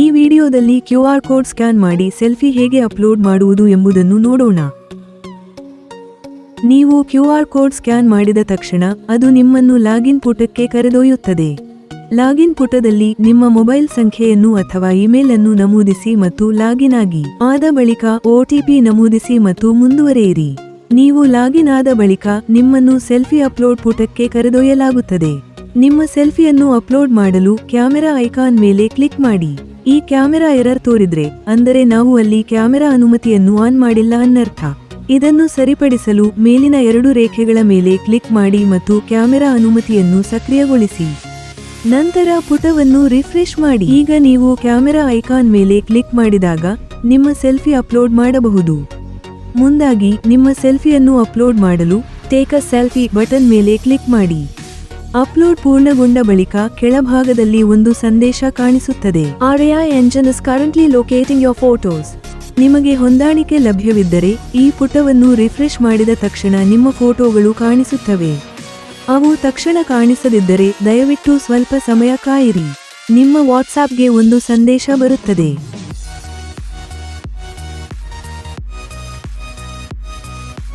ಈ ವಿಡಿಯೋದಲ್ಲಿ Q R code scan ಮಾಡಿ ಸೆಲ್ಫಿ ಹೇಗೆ ಅಪ್ಲೋಡ್ ಮಾಡುವುದು ಎಂಬುದನ್ನು ನೋಡೋಣ. ನೀವು ಕ್ಯೂ ಆರ್ ಕೋಡ್ ಸ್ಕ್ಯಾನ್ ಮಾಡಿದ ತಕ್ಷಣ ಅದು ನಿಮ್ಮನ್ನು ಲಾಗಿನ್ ಪುಟಕ್ಕೆ ಕರೆದೊಯ್ಯುತ್ತದೆ. ಲಾಗಿನ್ ಪುಟದಲ್ಲಿ ನಿಮ್ಮ ಮೊಬೈಲ್ ಸಂಖ್ಯೆಯನ್ನು ಅಥವಾ ಇಮೇಲ್ ಅನ್ನು ನಮೂದಿಸಿ ಮತ್ತು ಲಾಗಿನ್ ಆಗಿ. ಆದ ಬಳಿಕ ಒಟಿಪಿ ನಮೂದಿಸಿ ಮತ್ತು ಮುಂದುವರೆಯಿರಿ. ನೀವು ಲಾಗಿನ್ ಆದ ಬಳಿಕ ನಿಮ್ಮನ್ನು ಸೆಲ್ಫಿ ಅಪ್ಲೋಡ್ ಪುಟಕ್ಕೆ ಕರೆದೊಯ್ಯಲಾಗುತ್ತದೆ. ನಿಮ್ಮ ಸೆಲ್ಫಿಯನ್ನು ಅಪ್ಲೋಡ್ ಮಾಡಲು ಕ್ಯಾಮೆರಾ ಐಕಾನ್ ಮೇಲೆ ಕ್ಲಿಕ್ ಮಾಡಿ. ಈ ಕ್ಯಾಮೆರಾ ಎರರ್ ತೋರಿದ್ರೆ, ಅಂದರೆ ನಾವು ಅಲ್ಲಿ ಕ್ಯಾಮೆರಾ ಅನುಮತಿಯನ್ನು ಆನ್ ಮಾಡಿಲ್ಲ ಅನ್ನರ್ಥ. ಇದನ್ನು ಸರಿಪಡಿಸಲು ಮೇಲಿನ ಎರಡು ರೇಖೆಗಳ ಮೇಲೆ ಕ್ಲಿಕ್ ಮಾಡಿ ಮತ್ತು ಕ್ಯಾಮೆರಾ ಅನುಮತಿಯನ್ನು ಸಕ್ರಿಯಗೊಳಿಸಿ. ನಂತರ ಪುಟವನ್ನು ರಿಫ್ರೆಶ್ ಮಾಡಿ. ಈಗ ನೀವು ಕ್ಯಾಮೆರಾ ಐಕಾನ್ ಮೇಲೆ ಕ್ಲಿಕ್ ಮಾಡಿದಾಗ, ನಿಮ್ಮ ಸೆಲ್ಫಿ ಅಪ್ಲೋಡ್ ಮಾಡಬಹುದು. ಮುಂದಾಗಿ, ನಿಮ್ಮ ಸೆಲ್ಫಿಯನ್ನು ಅಪ್ಲೋಡ್ ಮಾಡಲು ಟೇಕ್ ಅ ಸೆಲ್ಫಿ ಬಟನ್ ಮೇಲೆ ಕ್ಲಿಕ್ ಮಾಡಿ. ಅಪ್ಲೋಡ್ ಪೂರ್ಣಗೊಂಡ ಬಳಿಕ ಕೆಳಭಾಗದಲ್ಲಿ ಒಂದು ಸಂದೇಶ ಕಾಣಿಸುತ್ತದೆ. Our AI engine is currently locating your photos ನಿಮಗೆ ಹೊಂದಾಣಿಕೆ ಲಭ್ಯವಿದ್ದರೆ ಈ ಪುಟವನ್ನು ರಿಫ್ರೆಶ್ ಮಾಡಿದ ತಕ್ಷಣ ನಿಮ್ಮ ಫೋಟೋಗಳು ಕಾಣಿಸುತ್ತವೆ. ಅವು ತಕ್ಷಣ ಕಾಣಿಸದಿದ್ದರೆ ದಯವಿಟ್ಟು ಸ್ವಲ್ಪ ಸಮಯ ಕಾಯಿರಿ. ನಿಮ್ಮ ವಾಟ್ಸಾಪ್ಗೆ ಒಂದು ಸಂದೇಶ ಬರುತ್ತದೆ.